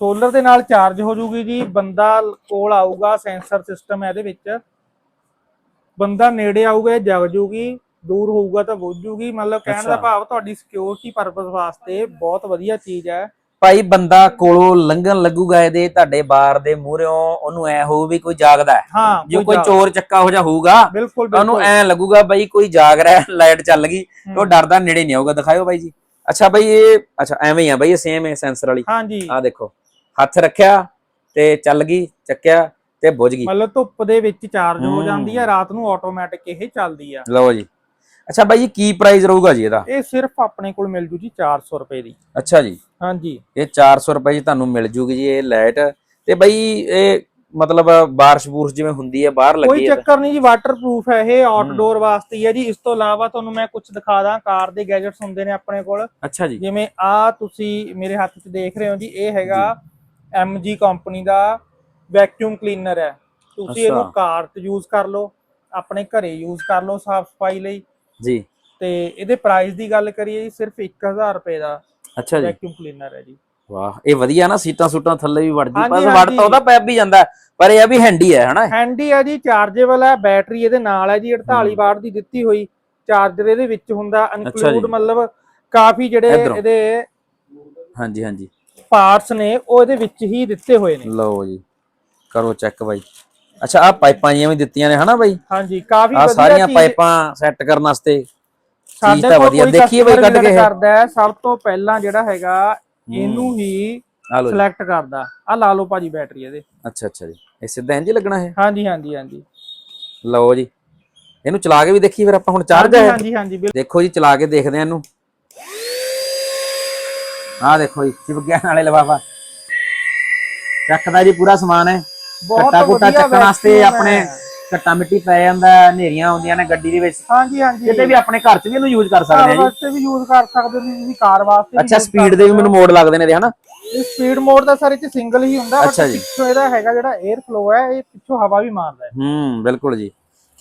ਸੋਲਰ ਦੇ ਨਾਲ ਚਾਰਜ ਹੋ ਜੂਗੀ ਜੀ ਬੰਦਾ ਕੋਲ ਆਊਗਾ ਸੈਂਸਰ ਸਿਸਟਮ ਹੈ ਇਹਦੇ ਵਿੱਚ। ਬੰਦਾ ਨੇੜੇ ਆਊਗਾ ਇਹ ਜਗ ਜੂਗੀ ਦੂਰ ਹੋਊਗਾ ਤਾਂ ਬੁੱਝ ਜੂਗੀ। ਮਤਲਬ ਕਹਿਣ ਦਾ। ਭਾਵ ਤੁਹਾਡੀ ਸਿਕਿਉਰਿਟੀ ਪਰਪਸ ਵਾਸਤੇ ਬਹੁਤ ਵਧੀਆ ਚੀਜ਼ ਹੈ। ਭਾਈ ਬੰਦਾ ਕੋਲੋਂ ਲੰਘਣ ਲੱਗੂਗਾ ਇਹਦੇ ਤੁਹਾਡੇ ਬਾਰ ਦੇ ਮੂਹਰਿਓਂ ਉਹਨੂੰ ਐ ਹੋਊ ਵੀ ਕੋਈ ਜਾਗਦਾ ਹੈ। ਜੇ ਕੋਈ ਚੋਰ ਚੱਕਾ ਹੋ ਜਾ ਹੋਊਗਾ ਉਹਨੂੰ ਐ ਲੱਗੂਗਾ ਬਈ ਕੋਈ ਜਾਗ ਰਿਹਾ ਲਾਈਟ ਚੱਲ ਗਈ ਉਹ ਡਰਦਾ ਨੇੜੇ ਨਹੀਂ ਆਊਗਾ। ਦਿਖਾਇਓ ਬਾਈ ਜੀ। ਅੱਛਾ ਬਈ ਇਹ ਅੱਛਾ ਐਵੇਂ ਹੀ ਆ ਬਈ ਇਹ ਸੇਮ ਹੈ ਸੈਂਸਰ ਵਾਲੀ। ਹਾਂਜੀ। ਆਹ ਦੇਖੋ। ਹੱਥ ਰੱਖਿਆ ਤੇ ਚੱਲ ਗਈ ਚੱਕਿਆ ਤੇ ਬੁਝ ਗਈ। ਮਤਲਬ ਧੁੱਪ ਦੇ ਵਿੱਚ ਚਾਰਜ ਹੋ। ਜਾਂਦੀ ਹੈ ਰਾਤ ਨੂੰ ਆਟੋਮੈਟਿਕ ਇਹ ਚੱਲਦੀ ਆ। ਲਓ ਜੀ। ਅੱਛਾ ਬਾਈ ਜੀ ਕੀ ਪ੍ਰਾਈਸ ਰਹੂਗਾ ਜੀ ਇਹਦਾ? ਇਹ ਸਿਰਫ ਆਪਣੇ ਕੋਲ ਮਿਲ ਜੂ ਜੀ 400 ਰੁਪਏ ਦੀ। ਅੱਛਾ ਜੀ। ਹਾਂਜੀ। ਇਹ 400 ਰੁਪਏ ਜੀ ਤੁਹਾਨੂੰ ਮਿਲ ਜੂਗੀ ਜੀ ਇਹ ਲਾਈਟ। ਤੇ ਬਾਈ ਇਹ ਮਤਲਬ ਬਾਰਿਸ਼ ਬੂਰਸ਼ ਜਿਵੇਂ ਹੁੰਦੀ ਹੈ ਬਾਹਰ ਕੋਈ ਲੱਗੀ ਹੈ ਚੱਕਰ ਨਹੀਂ ਜੀ ਵਾਟਰਪ੍ਰੂਫ ਹੈ ਇਹ ਆਊਟਡੋਰ ਵਾਸਤੇ ਹੀ ਹੈ ਜੀ। ਇਸ ਤੋਂ ਇਲਾਵਾ ਤੁਹਾਨੂੰ ਮੈਂ ਕੁਝ ਦਿਖਾ ਦਾਂ ਕਾਰ ਦੇ ਗੈਜਟਸ ਹੁੰਦੇ ਨੇ ਆਪਣੇ ਕੋਲ। ਅੱਛਾ ਜੀ। ਜਿਵੇਂ ਆ ਤੁਸੀਂ ਮੇਰੇ ਹੱਥ 'ਚ ਦੇਖ ਰਹੇ ਹੋ ਜੀ ਇਹ ਹੈਗਾ MG ਕੰਪਨੀ ਦਾ ਵੈਕਿਊਮ ਕਲੀਨਰ ਹੈ। ਤੁਸੀਂ ਅੱਛਾ। ਇਹਨੂੰ ਕਾਰ 'ਚ ਯੂਜ਼ ਕਰ ਲਓ ਆਪਣੇ ਘਰੇ ਯੂਜ਼ ਕਰ ਲਓ ਸਾਫ਼ ਸਫ਼ਾਈ ਲਈ। ਜੀ। ਤੇ ਇਹਦੇ ਪ੍ਰਾਈਸ ਦੀ ਗੱਲ ਕਰੀਏ ਜੀ ਸਿਰਫ 1000 ਰੁਪਏ ਦਾ ਅੱਛਾ ਜੀ। ਵੈਕਿਊਮ ਕਲੀਨਰ ਹੈ ਜੀ। ਵਾਹ ਇਹ ਵਧੀਆ ਨਾ ਸੀਟਾਂ ਸੂਟਾਂ ਥੱਲੇ ਵੀ ਵੜ ਜੂ। ਹਾਂਜੀ, ਬਸ ਵੜ ਹਾਂਜੀ। ਤਾਂ ਉਹਦਾ ਪੈਪ ਵੀ ਜਾਂਦਾ ਪਰ ਇਹ ਆ ਵੀ ਹੈਂਡੀ ਹੈ ਹਨਾ? ਹੈਂਡੀ ਹੈ ਜੀ ਚਾਰਜੇਬਲ ਹੈ ਬੈਟਰੀ ਇਹਦੇ ਨਾਲ ਹੈ ਜੀ 48 ਵਾਟ ਦੀ ਦਿੱਤੀ ਹੋਈ। ਚਾਰਜਰ ਇਹਦੇ ਵਿੱਚ ਹੁੰਦਾ ਇਨਕਲੂਡ। ਮਤਲਬ ਕਾਫੀ ਜਿਹੜੇ ਇੱਧਰੋਂ। ਇਹਦੇ ਹਾਂਜੀ ਹਾਂਜੀ। ਪਾਰਟਸ ਨੇ ਉਹ ਇਹਦੇ ਵਿੱਚ ਹੀ ਦਿੱਤੇ ਹੋਏ ਨੇ। ਲਓ ਜੀ ਕਰੋ ਚੈੱਕ ਬਾਈ। ਅੱਛਾ ਆ ਪਾਈਪਾਂ ਜੀਆਂ ਵੀ ਦਿੱਤੀਆਂ ਨੇ ਹਨਾ ਬਾਈ? ਹਾਂਜੀ ਕਾਫੀ ਆ ਵਧੀਆ ਸਾਰੀਆਂ ਪਾਈਪਾਂ ਸੈੱਟ ਕਰਨ ਵਾਸਤੇ ਚੀਜ਼ ਸਾਡੇ ਤਾਂ ਕੋਲ ਵਧੀਆ। ਦੇਖੀਏ ਬਾਈ ਕੱਢ ਕੇ। ਕਰਦਾ ਸਭ ਤੋਂ ਪਹਿਲਾਂ ਜਿਹੜਾ ਹੈਗਾ ਇਹਨੂੰ ਹੀ ਸਿਲੈਕਟ ਕਰਦਾ। ਆ ਲਾ ਲਓ ਭਾਜੀ ਬੈਟਰੀ ਇਹਦੇ। ਅੱਛਾ ਅੱਛਾ ਜੀ। ਇਹ ਸਿੱਧਾ ਇੰਜ ਲੱਗਣਾ ਹੈ ਹਾਂਜੀ ਹਾਂਜੀ ਹਾਂਜੀ। ਲਓ ਜੀ। ਇਹਨੂੰ ਚਲਾ ਕੇ ਵੀ ਦੇਖੀ ਫਿਰ ਆਪਾਂ ਹੁਣ ਚਾਰਜ ਹੈ। ਹਾਂਜੀ ਹਾਂਜੀ ਦੇਖੋ ਜੀ ਚਲਾ ਕੇ ਦੇਖਦੇ ਆ ਇਹਨੂੰ। ਆਹ ਦੇਖੋ ਜੀ ਚਿਪ ਗਿਆ ਨਾਲੇ ਲਫਾਫਾ। ਚੱਕਦਾ ਜੀ ਪੂਰਾ ਸਮਾਨ ਹੈ। ਬਹੁਤ ਕੱਟਾ ਕੁੱਟਾ ਵਧੀਆ ਚੱਕਣ ਵਾਸਤੇ vacuum ਆਪਣੇ ਹੈ। ਕੱਟਾ ਮਿੱਟੀ ਪੈ ਜਾਂਦਾ ਹਨੇਰੀਆਂ ਆਉਂਦੀਆਂ ਨੇ ਗੱਡੀ ਦੇ ਵਿੱਚ। ਹਾਂਜੀ ਹਾਂਜੀ। ਕਿਤੇ ਵੀ ਆਪਣੇ ਘਰ 'ਚ ਵੀ ਇਹਨੂੰ ਯੂਜ਼ ਕਰ ਸਕਦੇ ਆ ਜੀ। ਵਾਸਤੇ ਵੀ ਯੂਜ਼ ਕਰ ਸਕਦੇ ਹੋ ਤੁਸੀਂ ਕਾਰ ਵਾਸਤੇ ਵੀ ਅੱਛਾ use ਸਪੀਡ ਦੇ ਵੀ ਮੈਨੂੰ। ਮੋਡ ਲੱਗਦੇ ਨੇ ਇਹਦੇ ਹਨਾ? ਇਹ ਸਪੀਡ ਮੋਡ ਦਾ ਸਰ ਚ ਸਿੰਗਲ ਹੀ ਹੁੰਦਾ ਬਟ ਅੱਛਾ ਜੀ। ਪਿੱਛੋਂ ਇਹਦਾ ਹੈਗਾ ਜਿਹੜਾ 에ਅਰ ਫਲੋ ਹੈ ਇਹ ਪਿੱਛੋਂ ਹਵਾ ਵੀ ਮਾਰਦਾ ਹੈ। ਹੂੰ ਬਿਲਕੁਲ ਜੀ।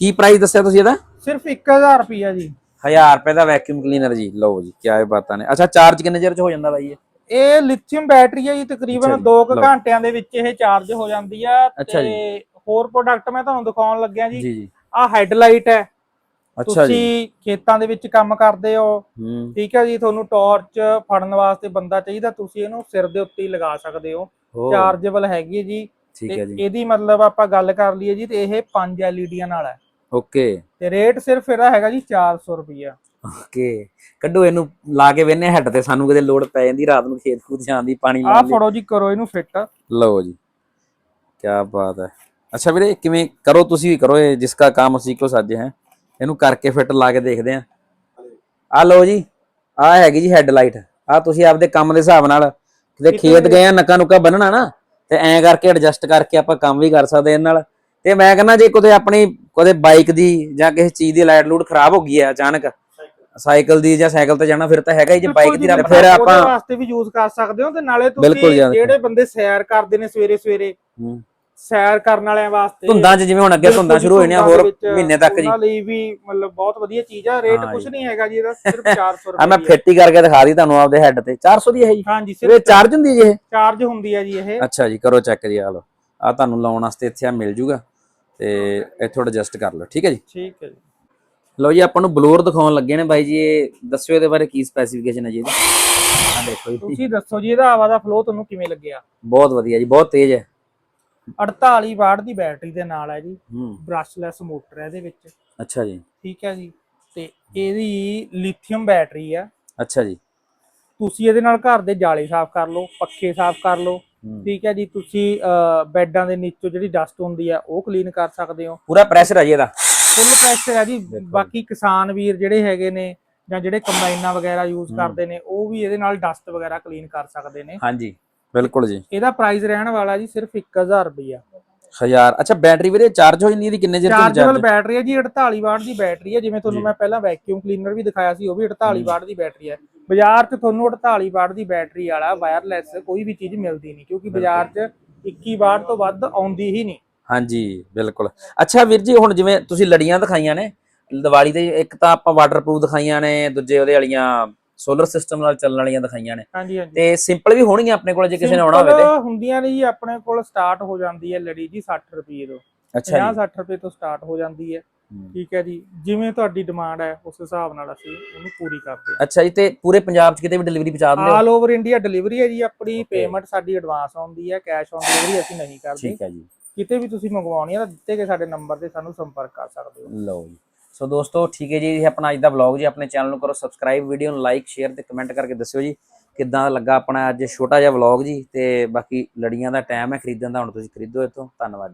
ਕੀ ਪ੍ਰਾਈਸ ਦੱਸਿਆ ਤੁਸੀਂ ਇਹਦਾ? ਸਿਰਫ 1000 ਰੁਪਿਆ ਜੀ। 1000 ਰੁਪਏ ਦਾ ਵੈਕਿਊਮ ਕਲੀਨਰ ਜੀ। ਲਓ ਜੀ ਕੀ ਬਾਤਾਂ ਨੇ। ਅੱਛਾ ਚਾਰਜ ਕਿੰਨੇ ਚਿਰ 'ਚ ਹੋ ਜਾਂਦਾ ਬਾਈ ਇਹ? ਇਹ ਲਿਥੀਅਮ ਬੈਟਰੀ ਹੈ ਜੀ ਤਕਰੀਬਨ ਅੱਛਾ ਜੀ, 2 ਲਓ। ਘੰਟਿਆਂ ਦੇ ਵਿੱਚ ਇਹ ਚਾਰਜ ਹੋ ਜਾਂਦੀ ਆ। ਤੇ ਹੋਰ ਪ੍ਰੋਡਕਟ ਮੈਂ ਤੁਹਾਨੂੰ ਦਿਖਾਉਣ ਲੱਗਿਆ ਜੀ। ਆਹ ਹੈਡਲਾਈਟ ਹੈ। ਅੱਛਾ ਜੀ। ਤੁਸੀਂ ਖੇਤਾਂ ਦੇ ਵਿੱਚ ਕੰਮ ਕਰਦੇ ਹੋ। ਠੀਕ ਹੈ ਜੀ ਤੁਹਾਨੂੰ ਟਾਰਚ ਫੜਨ ਵਾਸਤੇ ਬੰਦਾ ਚਾਹੀਦਾ ਤੁਸੀਂ ਇਹਨੂੰ ਸਿਰ ਦੇ ਉੱਤੇ ਹੀ ਲਗਾ ਸਕਦੇ ਹੋ। ਚਾਰਜੇਬਲ ਹੈਗੀ ਹੈ ਜੀ। ਇਹਦੀ ਮਤਲਬ ਆਪਾਂ ਗੱਲ ਕਰ ਲਈਏ ਜੀ ਤੇ ਇਹ 5 ਐਲਈਡੀਆਂ ਨਾਲ ਹੈ। ਓਕੇ। ਤੇ ਰੇਟ ਸਿਰਫ ਇਹਦਾ ਹੈਗਾ ਜੀ 400 ਰੁਪਿਆ ਓਕੇ। ਕੱਢੋ ਇਹਨੂੰ ਲਾ ਕੇ ਵੇਨੇ ਹੈਡ ਤੇ ਸਾਨੂੰ ਕਿਤੇ ਲੋੜ ਪੈ ਜਾਂਦੀ ਰਾਤ ਨੂੰ ਖੇਤ ਖੂਤ ਜਾਣ ਦੀ ਪਾਣੀ ਆਹ ਲਾਉਣ ਦੀ ਫੜੋ ਜੀ ਕਰੋ ਇਹਨੂੰ ਫਿੱਟ। ਲਓ ਜੀ। ਕੀ ਬਾਤ ਹੈ। ਅੱਛਾ ਵੀਰੇ ਕਿਵੇਂ ਕਰੋ ਤੁਸੀਂ ਵੀ ਕਰੋ ਇਹ ਜਿਸ ਦਾ ਕੰਮ ਉਸੀ ਕੋ ਸਾਜੇ ਹੈ। ਇਹਨੂੰ ਕਰਕੇ ਫਿੱਟ ਲਾ ਕੇ ਦੇਖਦੇ ਆ। ਆ ਲਓ ਜੀ ਆ ਹੈਗੀ ਜੀ ਹੈਡਲਾਈਟ। ਆ ਤੁਸੀਂ ਆਪਦੇ ਕੰਮ ਦੇ ਹਿਸਾਬ ਨਾਲ ਕਿਤੇ ਖੇਤ ਗਏ ਆ ਨੱਕਾ ਨੁੱਕਾ ਬੰਨਣਾ ਨਾ ਤੇ ਐਂ ਕਰਕੇ ਐਡਜਸਟ ਕਰਕੇ ਆਪਾਂ ਕੰਮ ਵੀ ਕਰ ਸਕਦੇ ਇਹਨਾਂ ਨਾਲ। ਤੇ ਮੈਂ ਕਹਿੰਦਾ ਜੇ ਕਿਤੇ ਆਪਣੀ ਕਦੇ ਬਾਈਕ ਦੀ ਜਾਂ ਕਿਸੇ ਚੀਜ਼ ਦੀ ਲਾਈਟ ਲੂਟ ਖਰਾਬ ਹੋ ਗਈ ਹੈ ਅਚਾਨਕ ਸਾਈਕਲ ਦੀ ਜਾਂ ਸਾਈਕਲ ਤੇ ਜਾਣਾ ਫਿਰ ਤਾਂ ਹੈਗਾ ਹੀ ਜੇ ਬਾਈਕ ਦੀ ਫਿਰ ਆਪਾਂ ਵਾਸਤੇ ਵੀ ਯੂਜ਼ ਕਰ ਸਕਦੇ ਹੋ ਤੇ ਨਾਲੇ ਤੁਸੀਂ। ਜਿਹੜੇ ਬੰਦੇ ਸੈਰ ਕਰਦੇ ਨੇ ਸਵੇਰੇ ਸਵੇਰੇ ਹੂੰ, ਸੈਰ ਕਰਨ ਵਾਲਿਆਂ ਵਾਸਤੇ ਧੁੰਦਾਂ 'ਚ ਜਿਵੇਂ ਹੁਣ ਅੱਗੇ ਧੁੰਦਾਂ ਜੀ, ਸ਼ੁਰੂ ਹੋ ਧੁੰਦਾਂ ਹੋਰ ਮਹੀਨੇ ਤੱਕ ਜੀ। ਉਹਨਾਂ ਲਈ ਵੀ ਮਤਲਬ ਬਹੁਤ ਵਧੀਆ ਚੀਜ਼ ਆ ਰੇਟ ਹਾਂ ਕੁਝ ਜੀ। ਨਹੀਂ ਹੈਗਾ ਜੀ ਇਹਦਾ ਸਿਰਫ 400 ਆ ਮੈਂ ਫਿੱਟ ਹੀ ਕਰਕੇ ਦਿਖਾ ਦੀ ਤੁਹਾਨੂੰ ਆਪਦੇ ਹੈੱਡ ਤੇ। 400 ਦੀ ਹੈ ਜੀ? ਹਾਂਜੀ ਇਹ ਸਿਰਫ ਚਾਰਜ ਹੁੰਦੀ ਹੈ ਜੀ ਇਹ? ਚਾਰਜ ਹੁੰਦੀ ਹੈ ਜੀ ਇਹ। ਅੱਛਾ ਜੀ ਕਰੋ ਚੈੱਕ ਜੀ ਆ ਲਓ। ਆ ਤੁਹਾਨੂੰ ਲਾਉਣ ਵਾਸਤੇ ਇੱਥੇ ਆ ਮਿਲ ਜੂਗਾ। ਤੇ ਇੱਥੋਂ ਐਡਜਸਟ ਕਰ ਲਓ ਠੀਕ ਹੈ ਜੀ? ਠੀਕ ਹੈ ਜੀ। ਲਓ ਜੀ ਆਪਾਂ ਨੂੰ ਬਲੋਰ ਦਿਖਾਉਣ ਲੱਗੇ ਨੇ ਬਾਈ ਜੀ ਇਹ ਦੱਸਿਓ ਇਹਦੇ ਬਾਰੇ ਕੀ ਸਪੈਸੀਫਿਕੇਸ਼ਨ ਹੈ ਜੀ ਇਹਦੀ। ਆ ਦੇਖੋ ਜੀ। ਤੁਸੀਂ ਦੱਸੋ ਜੀ ਇਹਦਾ ਹਵਾ ਦਾ ਫਲੋ ਤੁਹਾਨੂੰ ਕਿਵੇਂ ਲੱਗਿਆ? ਬਹੁਤ ਵਧੀਆ ਜੀ ਬਹੁਤ ਤੇਜ਼ ਹੈ। 48 ਵਾਟ ਦੀ ਬੈਟਰੀ ਦੇ ਨਾਲ ਹੈ ਜੀ ਬ੍ਰਸ਼ਲੈਸ ਮੋਟਰ ਹੈ ਇਹਦੇ ਵਿੱਚ। ਅੱਛਾ ਜੀ। ਠੀਕ ਹੈ ਜੀ ਤੇ ਇਹਦੀ ਲਿਥੀਅਮ ਬੈਟਰੀ ਆ ਅੱਛਾ ਜੀ। ਤੁਸੀਂ ਇਹਦੇ ਨਾਲ ਘਰ ਦੇ ਜਾਲੇ ਸਾਫ਼ ਕਰ ਲਓ ਪੱਖੇ ਸਾਫ਼ ਕਰ ਲਓ। ਠੀਕ ਹੈ ਜੀ ਤੁਸੀਂ ਬੈੱਡਾਂ ਦੇ ਨੀਚੋਂ ਜਿਹੜੀ ਡਸਟ ਹੁੰਦੀ ਆ ਉਹ ਕਲੀਨ ਕਰ ਸਕਦੇ ਹੋ। ਪੂਰਾ ਪ੍ਰੈਸ਼ਰ ਹੈ ਜੀ ਇਹਦਾ। ਫੁੱਲ ਪ੍ਰੈਸ਼ਰ ਹੈ ਜੀ। ਬਾਕੀ ਕਿਸਾਨ ਵੀਰ ਜਿਹੜੇ ਹੈਗੇ ਨੇ ਜਾਂ ਜਿਹੜੇ ਕੰਬਾਈਨਾਂ ਵਗੈਰਾ ਯੂਜ਼ ਕਰਦੇ ਨੇ ਉਹ ਵੀ ਇਹਦੇ ਨਾਲ ਡਸਟ ਵਗੈਰਾ ਕਲੀਨ ਕਰ ਸਕਦੇ ਨੇ। ਹਾਂਜੀ ਬਿਲਕੁਲ ਜੀ। ਇਹਦਾ ਪ੍ਰਾਈਸ ਰਹਿਣ ਵਾਲਾ ਜੀ ਸਿਰਫ 1000 ਰੁਪਈਆ। 1000 ਅੱਛਾ ਬੈਟਰੀ ਵੀਰੇ ਚਾਰਜ ਹੋ ਜਾਂਦੀ ਇਹਦੀ? ਕਿੰਨੇ ਚਿਰ ਤੋਂ ਚਾਰਜੇਬਲ ਚਾਰਜ ਬੈਟਰੀ ਹੈ ਜੀ 48 ਵਾਟ ਦੀ ਬੈਟਰੀ ਹੈ ਜਿਵੇਂ ਤੁਹਾਨੂੰ। ਮੈਂ ਪਹਿਲਾਂ ਵੈਕਿਊਮ ਕਲੀਨਰ ਵੀ ਦਿਖਾਇਆ ਸੀ ਉਹ ਵੀ 48 ਵਾਟ ਦੀ ਬੈਟਰੀ ਹੈ ਬਾਜ਼ਾਰ 'ਚ ਤੁਹਾਨੂੰ 48 ਵਾਟ ਦੀ ਬੈਟਰੀ ਵਾਲਾ ਵਾਇਰਲੈਸ ਕੋਈ ਵੀ ਚੀਜ਼ ਮਿਲਦੀ ਨਹੀਂ ਕਿਉਂਕਿ ਬਾਜ਼ਾਰ 'ਚ 21 ਵਾਟ ਤੋਂ ਵੱਧ ਆਉਂਦੀ ਹੀ ਨਹੀਂ। ਹਾਂਜੀ ਬਿਲਕੁਲ। ਅੱਛਾ ਵੀਰ ਜੀ ਹੁਣ ਜਿਵੇਂ ਤੁਸੀਂ ਲੜੀਆਂ ਦਿਖਾਈਆਂ ਨੇ ਦੀਵਾਲੀ ਤੇ ਇੱਕ ਤਾਂ ਆਪਾਂ ਵਾਟਰਪ੍ਰੂਫ ਦਿਖਾਈਆਂ ਨੇ ਦੂਜੇ ਉਹਦੇ ਵਾਲੀਆਂ ਸੋਲਰ ਸਿਸਟਮ ਨਾਲ ਚੱਲਣ ਵਾਲੀਆਂ ਦਿਖਾਈਆਂ ਨੇ। ਹਾਂਜੀ ਹਾਂਜੀ। ਤੇ ਸਿੰਪਲ ਵੀ ਹੋਣਗੀਆਂ ਆਪਣੇ ਕੋਲ ਜੇ ਕਿਸੇ ਨੇ ਆਉਣਾ ਹੋਵੇ ਤੇ? ਹੁੰਦੀਆਂ ਨੇ ਜੀ ਆਪਣੇ ਕੋਲ ਸਟਾਰਟ ਹੋ ਜਾਂਦੀ ਹੈ ਲੜੀ ਜੀ 60 ਰੁਪਏ ਤੋਂ ਅੱਛਾ 50 ਜੀ। 60 ਰੁਪਏ ਤੋਂ ਸਟਾਰਟ ਹੋ ਜਾਂਦੀ ਹੂੰ। ਠੀਕ ਹੈ ਜੀ ਜਿਵੇਂ ਤੁਹਾਡੀ ਡਿਮਾਂਡ ਹੈ ਉਸ ਹਿਸਾਬ ਨਾਲ ਅਸੀਂ ਉਹਨੂੰ ਪੂਰੀ ਕਰਦੇ ਹਾਂ। ਅੱਛਾ ਜੀ ਤੇ ਪੂਰੇ ਪੰਜਾਬ 'ਚ ਕਿਤੇ ਵੀ ਡਿਲੀਵਰੀ ਪਹੁੰਚਾ ਦਿੰਦੇ ਹੋ? ਆਲ ਓਵਰ ਇੰਡੀਆ ਡਿਲੀਵਰੀ ਹੈ ਜੀ ਆਪਣੀ ਪੇਮੈਂਟ ਸਾਡੀ ਐਡਵਾਂਸ ਆਉਂਦੀ ਹੈ ਕੈਸ਼ ਔਨ ਡਿਲੀਵਰੀ ਅਸੀਂ ਨਹੀਂ ਕਰਦੇ। ਠੀਕ ਹੈ ਜੀ। ਕਿਤੇ ਵੀ ਤੁਸੀਂ ਮੰਗਵਾਉਣੀ ਹੈ ਤਾਂ ਦਿੱਤੇ ਗਏ ਸਾਡੇ ਨੰਬਰ ਤੇ ਸਾਨੂੰ ਸੰਪਰਕ ਕਰ ਸਕਦੇ ਹੋ। ਲਓ ਜੀ। ਸੋ ਦੋਸਤੋ ਠੀਕ ਹੈ ਜੀ ਇਹ ਆਪਣਾ ਅੱਜ ਦਾ ਵਲੌਗ ਜੀ ਆਪਣੇ ਚੈਨਲ ਨੂੰ ਕਰੋ ਸਬਸਕ੍ਰਾਈਬ ਵੀਡੀਓ ਨੂੰ ਲਾਈਕ ਸ਼ੇਅਰ ਤੇ ਕਮੈਂਟ ਕਰਕੇ ਦੱਸਿਓ ਜੀ ਕਿੱਦਾਂ ਲੱਗਾ ਆਪਣਾ ਅੱਜ ਛੋਟਾ ਜਿਹਾ ਵਲੌਗ ਜੀ ਤੇ ਬਾਕੀ ਲੜੀਆਂ ਦਾ ਟਾਈਮ ਹੈ ਖਰੀਦਣ ਦਾ ਹੁਣ ਤੁਸੀਂ ਖਰੀਦੋ ਇੱਥੋਂ। ਧੰਨਵਾਦ।